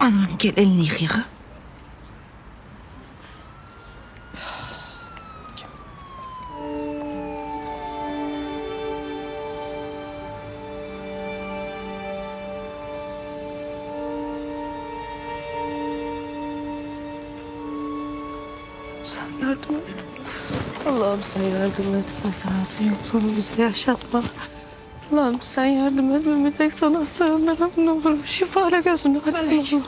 Anam gel elini yıkayalım. Sen yardım et. Allah'ım sen yardım et. Sen hayatın yokluğunu bize yaşatma. Allah'ım sen yardım et. Ben bir tek sana sığınırım. Ne olur şifayla gözünü açsın.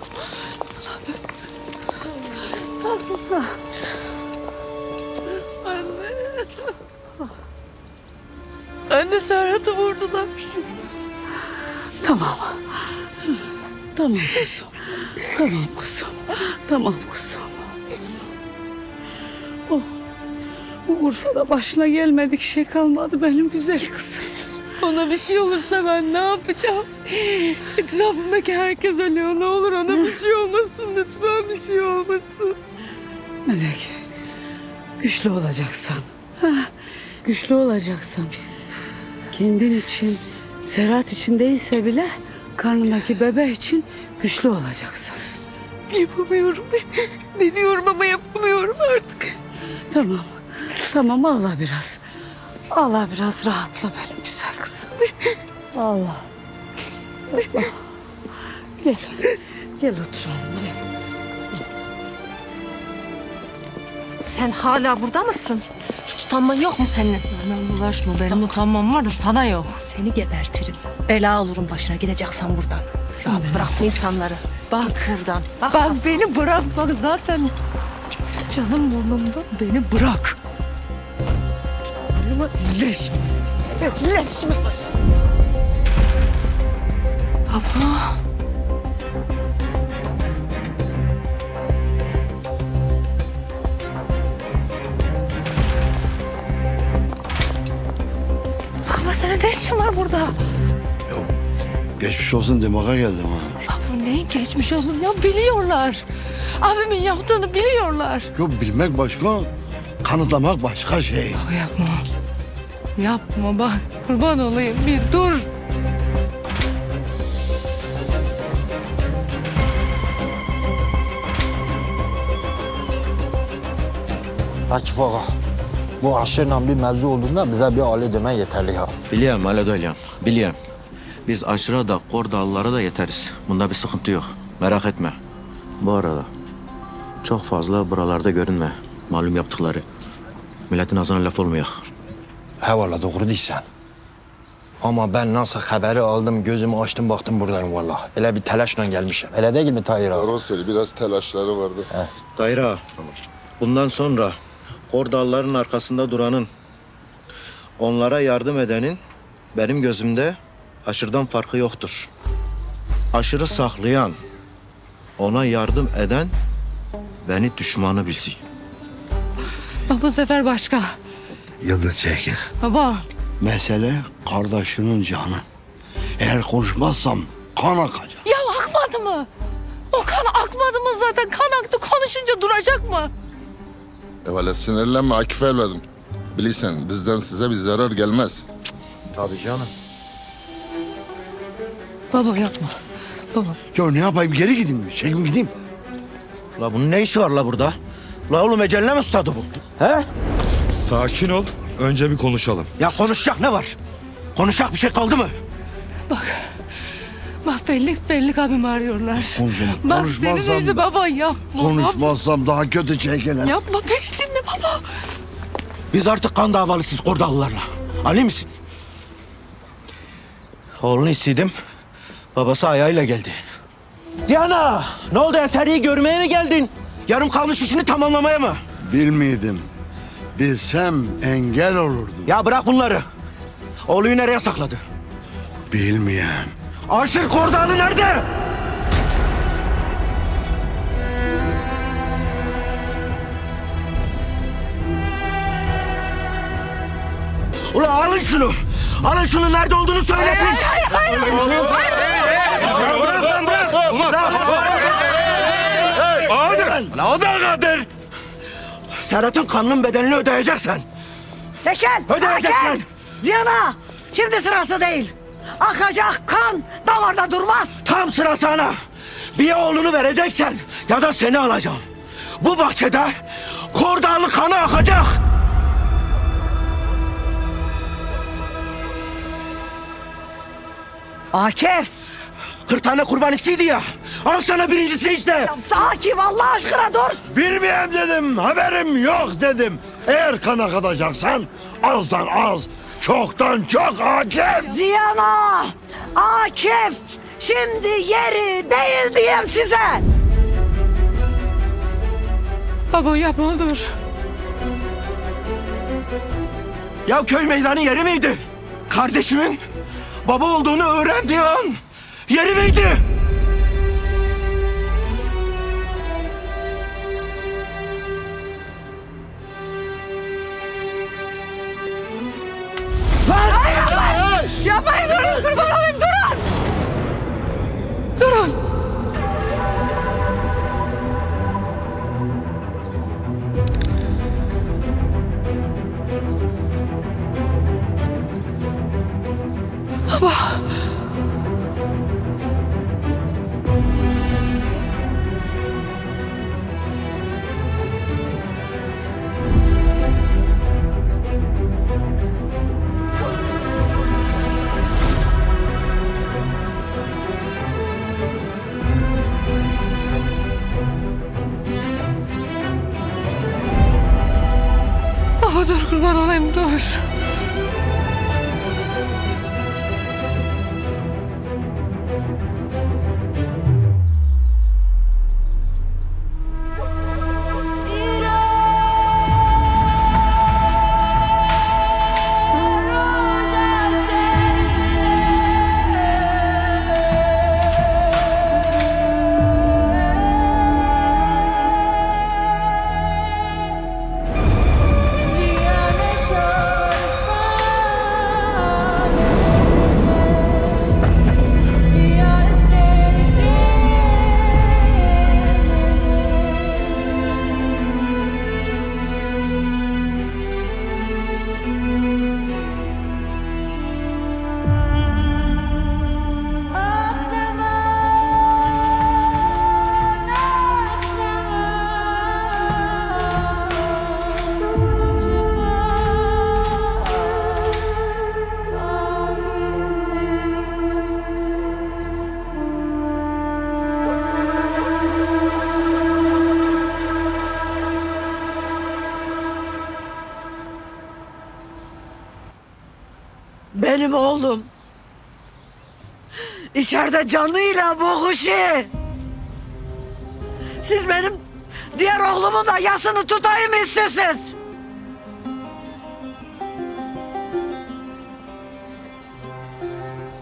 Anne. Anne Serhat'ı vurdular. Tamam. Tamam kuzum. Tamam kuzum. Tamam kuzum. Oh. Bu Urfa'da başına gelmedik şey kalmadı benim güzel kızım. Ona bir şey olursa ben ne yapacağım? Etrafımdaki herkes ölüyor. Ne olur ona bir şey olmasın. Lütfen bir şey olmasın. Melek, güçlü olacaksan. Güçlü olacaksan. Kendin için, Serhat için değilse bile karnındaki bebe için güçlü olacaksın. Yapamıyorum. Ne diyorum ama yapamıyorum artık. Tamam, tamam ağla biraz. Ağla biraz rahatla benim güzel kızım. Allah. Allah. Gel, gel oturalım. Gel. Sen hala burada mısın? Hiç utanman yok mu senin? Bana bulaşma. Benim utanmam var da sana yok. Seni gebertirim. Bela olurum başına gideceksen buradan. Ya bırak bu insanları. Bak buradan. Bak, Bak beni bırak. Bak zaten canım burnumda. Beni bırak. Önüme leş. Leş mi? Baba. Baba senin ne işin var burada? Geçmiş olsun demaka geldim ha. Ya bu neyin geçmiş olsun ya biliyorlar. Abimin yaptığını biliyorlar. Yok bilmek başka, kanıtlamak başka şey. Yapma. Yapma bak kurban olayım bir dur. Akif ağa, bu aşırla bir mevzu olduğunda bize bir aile demen yeterli ya. Biliyorum Ali Doylan, biliyorum. Biz aşıra da kordallara da yeteriz. Bunda bir sıkıntı yok. Merak etme. Bu arada çok fazla buralarda görünme. Malum yaptıkları. Milletin ağzına laf olmuyor. He valla doğru değilsen. Ama ben nasıl haberi aldım, gözümü açtım baktım buradayım valla. Öyle bir telaşla gelmişim. Öyle değil mi Tahir ağa? Doğru söyle biraz telaşları vardı. Dayra, bundan sonra kordalların arkasında duranın, onlara yardım edenin benim gözümde aşırıdan farkı yoktur. Aşırı saklayan, ona yardım eden beni düşmanı bilsin. Bak bu sefer başka. Yıldız çekin. Baba Mesele kardeşinin canı. Eğer konuşmazsam kan akacak. ya akmadı mı? O kan akmadı mı zaten? Kan aktı konuşunca duracak mı? Evvela sinirlenme Akif evladım. Bilirsen bizden size bir zarar gelmez. Tabii canım. Baba yapma. Baba. Ya ne yapayım geri gideyim mi? Çekip gideyim. La bunun ne işi var la burada? La oğlum eceline mi susadı bu? He? Sakin ol. Önce bir konuşalım. Ya konuşacak ne var? Konuşacak bir şey kaldı mı? Bak belli belli abim arıyorlar. Konuşma- Bak konuşmazsam senin izi baba yapma. Konuşmazsam daha kötü çekilir. Yapma beni dinle baba. Biz artık kan davalısıyız kordalılarla. Ali misin? Oğlunu istedim. Babası ayağıyla geldi. Diana! Ne oldu eseriyi görmeye mi geldin? Yarım kalmış işini tamamlamaya mı? Bilmiyordum. Bilsem engel olurdum. Ya bırak bunları. Oğluyu nereye sakladı? Bilmeyen. Aşır kordalı nerede? Ulan alın şunu. Alın şunu nerede olduğunu söylesin. Hayır, hayır, hayır. La o da kadir. Serhat'ın kanının bedelini ödeyeceksen. Çekil! Ödeyeceksin. Ziyana! Şimdi sırası değil. Akacak kan damarda durmaz. Tam sıra sana. Bir oğlunu vereceksen ya da seni alacağım. Bu bahçede kordağlı kanı akacak. Akif. 40 tane kurban istiydi ya. Al sana birincisi işte. Akif Allah aşkına dur. Bilmeyeyim dedim, haberim yok dedim. Eğer kan akıtacaksan azdan az, çoktan çok Akif. Ziyana. Akif. Şimdi yeri değil diyeyim size. Baba yapma dur. Ya köy meydanı yeri miydi? Kardeşimin baba olduğunu öğrendiği an yeri Baba dur kurban olayım dur. Benim oğlum. İçeride canıyla boğuşuyor. Siz benim diğer oğlumun da yasını tutayım istiyorsunuz.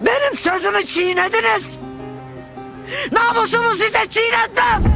Benim sözümü çiğnediniz. Namusumu size çiğnetmem.